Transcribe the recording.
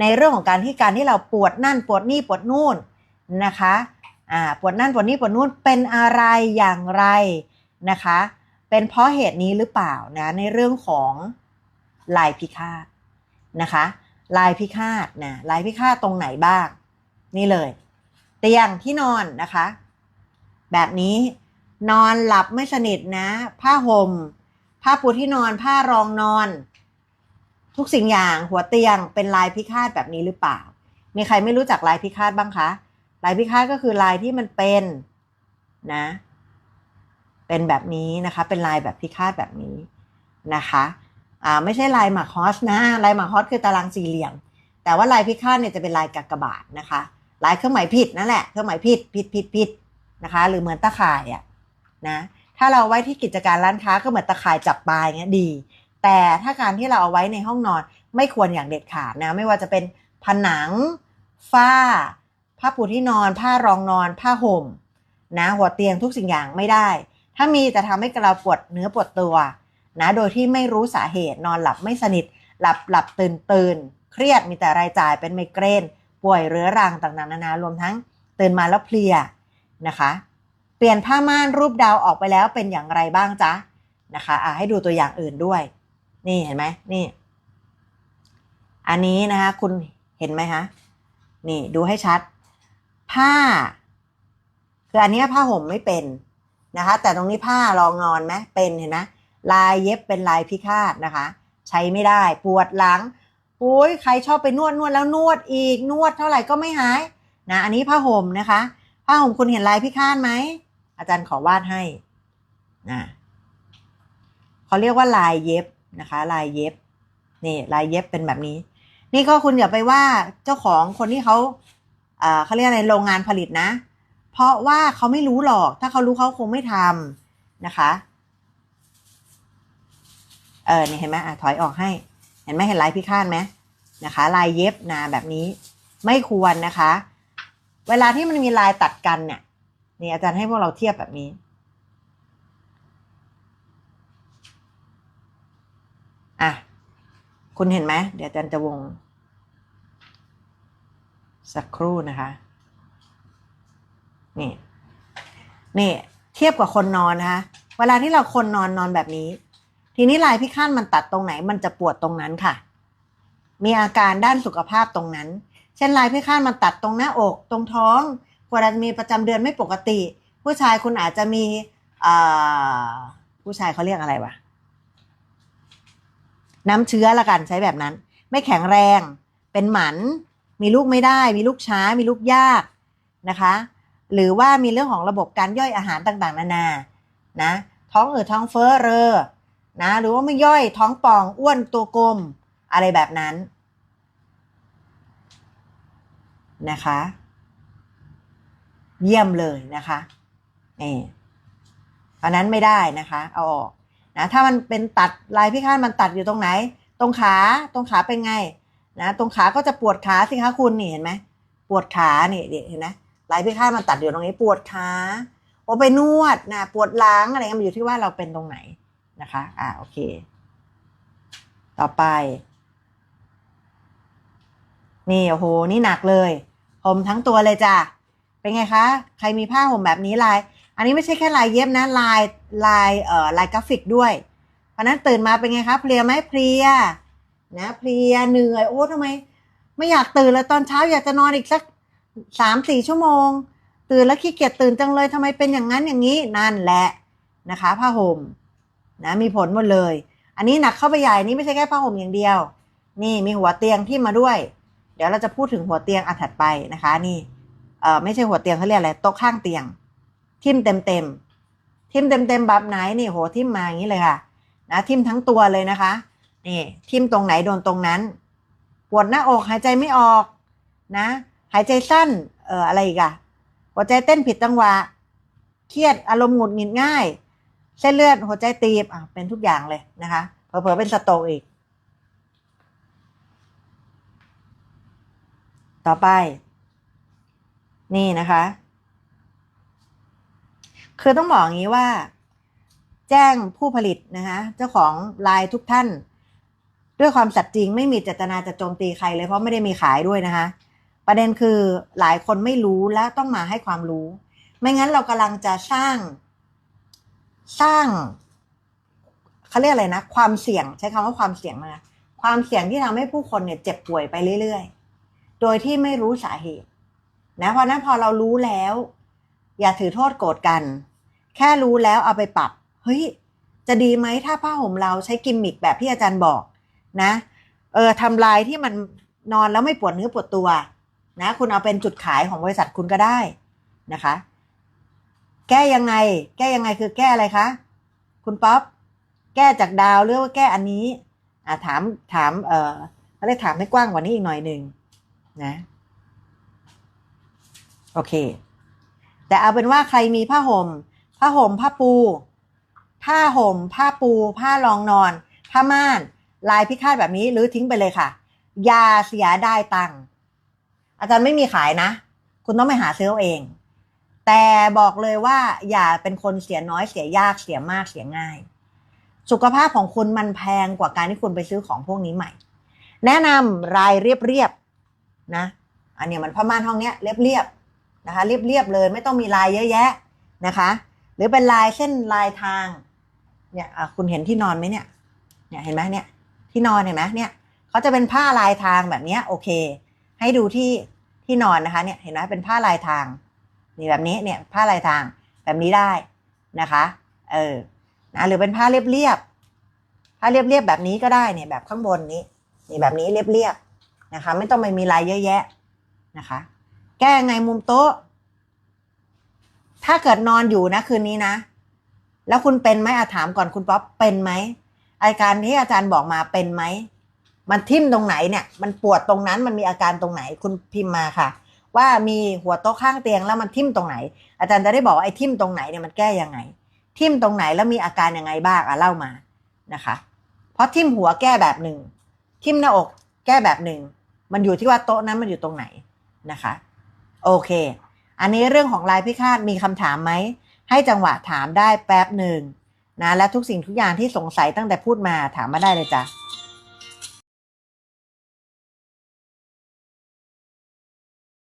ในเรื่องของการที่การที่เราปวดนั่นปวดนี่ปวดนู่นนะคะอ่าปวดนั่นปวดนี่ปวดนู่นเป็นอะไรอย่างไรนะคะ เป็นเพราะเหตุนี้หรือเปล่านะในเรื่องของลายพิฆาตนะคะลายพิฆาตนะลายพิฆาตตรงไหนบ้าง นี่เลย เตียงที่นอนนะคะ แบบนี้นอนหลับไม่สนิทนะ ผ้าห่มผ้าปูที่นอนผ้ารองนอน ทุกสิ่งอย่างหัวเตียงเป็นลายพิฆาตแบบนี้หรือเปล่า มีใครไม่รู้จักลายพิฆาตบ้างคะ ลายพิฆาตก็คือลายที่มันเป็นนะ เป็นแบบนี้นะคะ เป็นลายแบบพิฆาตแบบนี้นะคะอ่าไม่ใช่ลายหมากฮอสนะลายหมากฮอสคือตารางสี่เหลี่ยม แต่ว่าลายพิฆาตเนี่ยจะเป็นลายกากบาทนะคะ ลายเครื่องหมายผิดนั่นแหละเครื่องหมายผิดผิดผิดผิดนะคะ หรือเหมือนตะข่ายอะนะถ้าเราไว้ที่กิจการร้านค้าก็เหมือนตะข่ายจับปลายเงี้ยดี แต่ถ้าการที่เราเอาไว้ในห้องนอนไม่ควรอย่างเด็ดขาดนะ ไม่ว่าจะเป็นผนัง ฝ้า ผ้าปูที่นอน ผ้ารองนอน ผ้าห่ม นะหัวเตียงทุกสิ่งอย่างไม่ได้ ถ้ามีจะทำให้เราปวดเนื้อปวดตัวนะโดยที่ไม่รู้สาเหตุนอนหลับไม่สนิท หลับหลับตื่นตื่นเครียดมีแต่รายจ่ายเป็นไมเกรน ป่วยเรื้อรังต่างๆนานารวมทั้งตื่นมาแล้วเพลียนะคะ เปลี่ยนผ้าม่านรูปดาวออกไปแล้วเป็นอย่างไรบ้างจ๊ะนะคะะให้ดูตัวอย่างอื่นด้วย นี่เห็นไหมนี่ อันนี้นะคะ คุณเห็นไหมคะนี่ดูให้ชัด ผ้า คืออันนี้ผ้าห่มไม่เป็นนะคะ แต่ตรงนี้ผ้ารองนอนไหมเป็นเห็นไหมลายเย็บเป็นลายพิฆาตนะคะ ใช้ไม่ได้ปวดหลังโอ้ยใครชอบไปนวดนวดแล้วนวดอีกนวดเท่าไหร่ก็ไม่หายนะอันนี้ผ้าห่มนะคะ ผ้าห่มคุณเห็นลายพิฆาตไหมอาจารย์ขอวาดให้นะเขาเรียกว่าลายเย็บ นะคะ ลายเย็บนี่ลายเย็บเป็นแบบนี้ นี่ก็คุณอย่าไปว่าเจ้าของคนที่เขาเขาเรียกอะไรโรงงานผลิตนะ เพราะว่าเขาไม่รู้หรอก ถ้าเขารู้เขาคงไม่ทำนะคะ เออนี่เห็นไหมอะถอยออกให้ เห็นไหมเห็นลายพิฆาตไหมนะคะ ลายเย็บนาแบบนี้ไม่ควรนะคะ เวลาที่มันมีลายตัดกันเนี่ยนี่อาจารย์ให้พวกเราเทียบแบบนี้ อะ คุณเห็นไหมเดี๋ยวอาจารย์จะวง สักครู่นะคะ นี่ นี่ เทียบกับคนนอนนะคะ เวลาที่เราคนนอนนอนแบบนี้ ทีนี้ลายพิฆาตมันตัดตรงไหน มันจะปวดตรงนั้นค่ะ มีอาการด้านสุขภาพตรงนั้น เช่นลายพิฆาตมันตัดตรงหน้าอก ตรงท้องควรจะมีประจำเดือนไม่ปกติ ผู้ชายคุณอาจจะมีผู้ชายเขาเรียกอะไรวะ น้ำเชื้อละกันใช้แบบนั้น ไม่แข็งแรง เป็นหมัน มีลูกไม่ได้ มีลูกช้า มีลูกยากนะคะ หรือว่ามีเรื่องของระบบการย่อยอาหารต่างๆ นานานะท้องอืดท้องเฟ้อเรอนะหรือว่าไม่ย่อยท้องป่องอ้วนตัวกลมอะไรแบบนั้นนะคะ เยี่ยมเลยนะคะนี่เพราะนั้นไม่ได้นะคะ เอาออก นะถ้ามันเป็นตัดลายพิฆาตมันตัดอยู่ตรงไหน ตรงขาตรงขาเป็นไงนะตรงขาก็จะปวดขาสิคะคุณนี่เห็นไหมปวดขานี่เห็นไหมลายพิฆาตมันตัดอยู่ตรงนี้ปวดขาโอไปนวดนะปวดหลังอะไรมันอยู่ที่ว่าเราเป็นตรงไหนนะคะ อ่าโอเค ต่อไป นี่โอ้โหนี่หนักเลยห่มทั้งตัวเลยจ้ะเป็นไงคะ ใครมีผ้าห่มแบบนี้ลาย อันนี้ไม่ใช่แค่ลายเย็บนะลายลายเอ่อลายกราฟิกด้วย เพราะนั้นตื่นมาเป็นไงคะเพลียไหมเพลียนะเพลียเหนื่อยโอ้ทำไม ไม่อยากตื่นเลยตอนเช้าอยากจะนอนอีกสักสามสี่ชั่วโมง ตื่นแล้วขี้เกียจตื่นจังเลยทำไมเป็นอย่างนั้นอย่างนี้นั่นแหละนะคะผ้าห่มนะมีผลหมดเลย อันนี้หนักเข้าไปใหญ่นี่ไม่ใช่แค่ผ้าห่มอย่างเดียว นี่มีหัวเตียงที่มาด้วย เดี๋ยวเราจะพูดถึงหัวเตียงอันถัดไปนะคะ นี่เออไม่ใช่หัวเตียงเขาเรียกอะไรโต๊ะข้างเตียง ทิ่มเต็มเต็มทิ่มเต็มเต็มแบบไหนนี่โหทิ่มมาอย่างนี้เลยค่ะ นะทิ่มทั้งตัวเลยนะคะ นี่ทิ่มตรงไหนโดนตรงนั้น ปวดหน้าอกหายใจไม่ออก นะ หายใจสั้น เอ่ออะไรอีกอะหัวใจเต้นผิดจังหวะ เครียดอารมณ์หงุดหงิดง่าย เส้นเลือดหัวใจตีบอะเป็นทุกอย่างเลยนะคะเผลอๆเป็นสโตกอีก ต่อไป นี่นะคะ คือต้องบอกอย่างนี้ว่า แจ้งผู้ผลิตนะคะเจ้าของลายทุกท่าน ด้วยความสัตย์จริงไม่มีเจตนาจะโจมตีใครเลยเพราะไม่ได้มีขายด้วยนะคะ ประเด็นคือหลายคนไม่รู้และต้องมาให้ความรู้ ไม่งั้นเรากำลังจะสร้าง สร้างเขาเรียกอะไรนะ ความเสี่ยงใช้คำว่าความเสี่ยงนะความเสี่ยงที่ทำให้ผู้คนเนี่ยเจ็บป่วยไปเรื่อยๆ โดยที่ไม่รู้สาเหตุนะเพราะฉะนั้นพอเรารู้แล้ว อย่าถือโทษโกรธกัน แค่รู้แล้วเอาไปปรับ เฮ้ย จะดีไหมถ้าผ้าห่มเราใช้กิมมิคแบบที่อาจารย์บอก นะ เออทำลายที่มันนอนแล้วไม่ปวดเนื้อปวดตัว นะ คุณเอาเป็นจุดขายของบริษัทคุณก็ได้นะคะ แก้ยังไง แก้ยังไงคือแก้อะไรคะ คุณป๊อปแก้จากดาวหรือว่าแก้อันนี้อ่าถามถาม เออเขาได้ถามให้กว้างกว่านี้อีกหน่อยหนึ่งนะ โอเค แต่เอาเป็นว่าใครมีผ้าห่มผ้าห่มผ้าปู ผ้าห่ม ผ้าปู ผ้ารองนอน ผ้าม่าน ลายพิฆาตแบบนี้หรือทิ้งไปเลยค่ะ ยาเสียได้ตังค์อาจารย์ไม่มีขายนะ คุณต้องไปหาซื้อเอาเอง แต่บอกเลยว่าอย่าเป็นคนเสียน้อยเสียยากเสียมากเสียง่าย สุขภาพของคุณมันแพงกว่าการที่คุณไปซื้อของพวกนี้ใหม่ แนะนำรายเรียบๆนะ อันนี้มันผ้าม่านห้องเนี้ยเรียบๆ นะคะเรียบๆเลยไม่ต้องมีลายเยอะแยะนะคะ หรือเป็นลายเส้นลายทางเนี่ยคุณเห็นที่นอนไหมเนี่ยเนี่ยเห็นไหมเนี่ยที่นอนเห็นไหมเนี่ยเขาจะเป็นผ้าลายทางแบบนี้โอเค ให้ดูที่ที่นอนนะคะเนี่ยเห็นไหมเป็นผ้าลายทางนี่แบบนี้เนี่ยผ้าลายทางแบบนี้ได้นะคะเออนะหรือเป็นผ้าเรียบๆผ้าเรียบๆแบบนี้ก็ได้เนี่ยแบบข้างบนนี้นี่แบบนี้เรียบๆนะคะ ไม่ต้องไปมีลายเยอะแยะนะคะ แก้ไงมุมโต๊ะ ถ้าเกิดนอนอยู่นะคืนนี้นะ แล้วคุณเป็นไหมอาถามก่อนคุณป๊อปเป็นไหมอาการที่อาจารย์บอกมาเป็นไหม มันทิ่มตรงไหนเนี่ย มันปวดตรงนั้นมันมีอาการตรงไหนคุณพิมพ์มาค่ะ ว่ามีหัวโต๊ะข้างเตียงแล้วมันทิ่มตรงไหน อาจารย์จะได้บอกว่าไอ้ทิ่มตรงไหนเนี่ยมันแก้ยังไง ทิ่มตรงไหนแล้วมีอาการยังไงบ้างอะเล่ามานะคะ เพราะทิ่มหัวแก้แบบหนึ่งทิ่มหน้าอกแก้แบบหนึ่งมันอยู่ที่ว่าโต๊ะนั้นมันอยู่ตรงไหนนะคะ โอเค อันนี้เรื่องของลายพิฆาตมีคำถามไหม ให้จังหวะถามได้แป๊บหนึ่งนะและทุกสิ่งทุกอย่างที่สงสัยตั้งแต่พูดมาถามมาได้เลยจ้ะ